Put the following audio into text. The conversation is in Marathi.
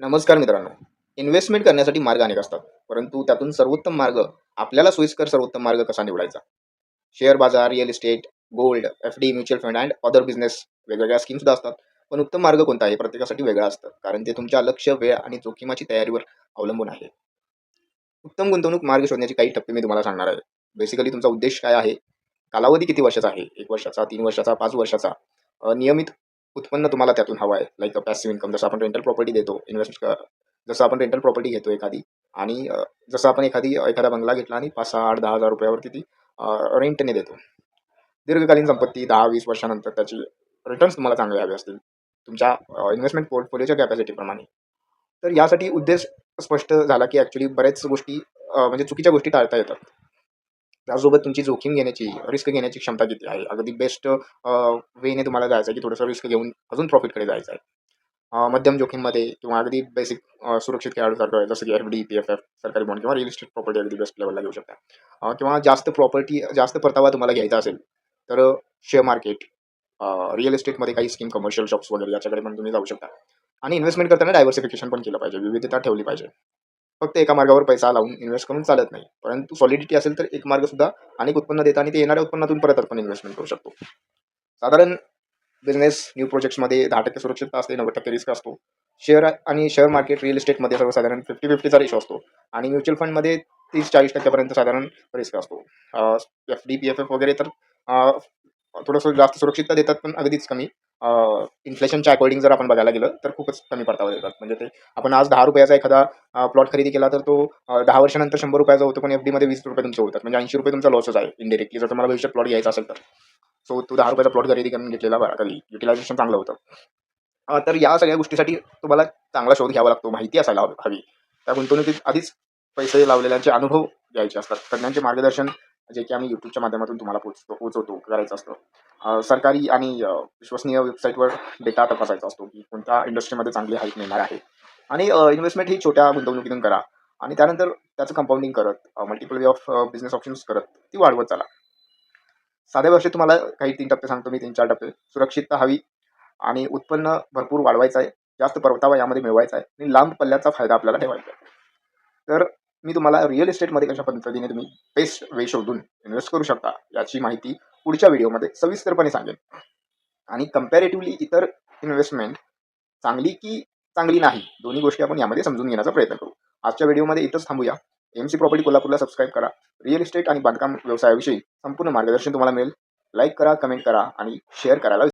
नमस्कार मित्रांनो. इन्व्हेस्टमेंट करण्यासाठी मार्ग अनेक असतात परंतु त्यातून सर्वोत्तम मार्ग आपल्याला सोयीस्कर सर्वोत्तम मार्ग कसा निवडायचा? शेअर बाजार real estate gold F D mutual fund and other business वेगवेगळ्या स्कीम सुद्धा असतात. पण उत्तम मार्ग कोणता आहे? प्रत्येकासाठी वेगळा असतं कारण ते तुमच्या लक्ष वेळ आणि जोखीमाची तयारीवर अवलंबून आहे. उत्तम गुंतवणूक मार्ग शोधण्याचे काही टप्पे मी तुम्हाला सांगणार आहे. बेसिकली तुमचा उद्देश काय आहे? कालावधी किती वर्षाचा आहे? एक वर्षाचा तीन वर्षाचा पाच वर्षाचा? नियमित उत्पन्न तुम्हाला त्यातून हवं आहे. लाईक पॅसिव्ह इन्कम जसं आपण रेंटल प्रॉपर्टी देतो इन्व्हेस्ट जसं आपण रेंटल प्रॉपर्टी घेतो एखादी आणि जसं आपण एखादी एखादा बंगला घेतला आणि पाच सहा आठ दहा हजार रुपयावरती ती रेंटने देतो. दीर्घकालीन संपत्ती दहा वीस वर्षानंतर त्याची रिटर्न्स तुम्हाला चांगले हवे असतील. तुमच्या इन्व्हेस्टमेंट पोर्टफोलिओच्या कॅपॅसिटीप्रमाणे तर यासाठी उद्देश स्पष्ट झाला की ॲक्च्युली बऱ्याच गोष्टी म्हणजे चुकीच्या गोष्टी टाळता येतात. त्यासोबत तुमची जोखीम घेण्याची रिस्क घेण्याची क्षमता किती आहे? अगदी बेस्ट वेने तुम्हाला जायचं आहे की थोडंसं रिस्क घेऊन अजून प्रॉफिटकडे जायचं आहे. मध्यम जोखीममध्ये किंवा अगदी बेसिक सुरक्षित खेळाडूसारखं आहे जसं की F D P F F सरकारी बॉन्ड किंवा रिअल इस्टेट प्रॉपर्टी अगदी बेस्ट लेवलला घेऊ शकता. किंवा जास्त प्रॉपर्टी जास्त परतावा तुम्हाला घ्यायचा असेल तर शेअर मार्केट रिअल इस्टेटमध्ये काही स्कीम कमर्शियल शॉप्स वगैरे याच्याकडे पण तुम्ही जाऊ शकता. आणि इन्व्हेस्टमेंट करताना डायव्हर्सिफिकेशन पण केलं पाहिजे विविधता ठेवली पाहिजे. फक्त एका मार्गावर पैसा लावून इन्व्हेस्ट करून चालत नाही. परंतु सॉलिडिटी असेल तर एक मार्ग सुद्धा अनेक उत्पन्न देता आणि ते येणाऱ्या उत्पन्नातून परत आपण इन्व्हेस्टमेंट करू शकतो. साधारण बिझनेस न्यू प्रोजेक्ट्समध्ये दहा टक्के सुरक्षितता असते नव्वद टक्के रिस्क असतो. शेअर आणि शेअर मार्केट रिअल इस्टेटमध्ये सर्वसाधारण फिफ्टी फिफ्टीचा रेशो असतो. आणि म्युच्युअल फंडमध्ये तीस चाळीस टक्क्यापर्यंत साधारण रिस्क असतो. F D P F F वगैरे तर थोडंसं जास्त सुरक्षितता देतात पण अगदीच कमी. इन्फ्लेशनच्या अकॉर्डिंग जर आपण बघायला गेलं तर खूपच कमी परतावा देतात. म्हणजे ते आपण आज दहा रुपयाचा एखादा प्लॉट खरेदी केला तर तो दहा वर्षानंतर शंभर रुपयाचा होतो पण एफ डीमध्ये वीस रुपये तुमचे होतात म्हणजे ऐंशी रुपये तुमचा लॉसच आहे इनडिरेक्टली जर तुम्हाला भविष्यात प्लॉट घ्यायचा असेल तर. सो तो दहा रुपयाचा प्लॉट खरेदी करून घेतलेला बरा कधी युटिलायझेशन चांगलं होतं. तर या सगळ्या गोष्टीसाठी तुम्हाला चांगला शोध घ्यावा लागतो माहिती असायला हवी. त्या गुंतवणुकीत आधीच पैसे लावलेल्यांचे अनुभव घ्यायचे असतात. तज्ञांचे मार्गदर्शन जे की आम्ही यूट्यूबच्या माध्यमातून तुम्हाला पोचतो पोचवतो करायचं असतं. सरकारी आणि विश्वसनीय वेबसाईटवर डेटा तपासायचा असतो की कोणत्या इंडस्ट्रीमध्ये चांगली हाईट मिळणार आहे. आणि इन्व्हेस्टमेंट ही छोट्या गुंतवणुकीतून करा. आणि त्यानंतर त्याचं कंपाऊंडिंग करत multiple way of business options करत ती वाढवत चाला. साध्या वर्षी तुम्हाला काही तीन टप्पे सांगतो मी तीन चार टप्पे. सुरक्षितता हवी आणि उत्पन्न भरपूर वाढवायचं आहे. जास्त परतावा यामध्ये मिळवायचा आहे. आणि लांब पल्ल्याचा फायदा आपल्याला ठेवायचा आहे. तर मी तुम्हाला रिअल इस्टेटमध्ये कशा पद्धतीने तुम्ही बेस्ट वे शोधून इन्व्हेस्ट करू शकता याची माहिती पुढच्या व्हिडिओमध्ये सविस्तरपणे सांगेन. आणि कम्पॅरेटिव्हली इतर इन्व्हेस्टमेंट चांगली की चांगली नाही दोन्ही गोष्टी आपण यामध्ये समजून घेण्याचा प्रयत्न करू. आजच्या व्हिडिओमध्ये इथंच थांबूया. एम सी प्रॉपर्टी कोल्हापूरला सबस्क्राईब करा. रिअल इस्टेट आणि बांधकाम व्यवसायाविषयी संपूर्ण मार्गदर्शन तुम्हाला मिळेल. लाईक करा कमेंट करा आणि शेअर करायला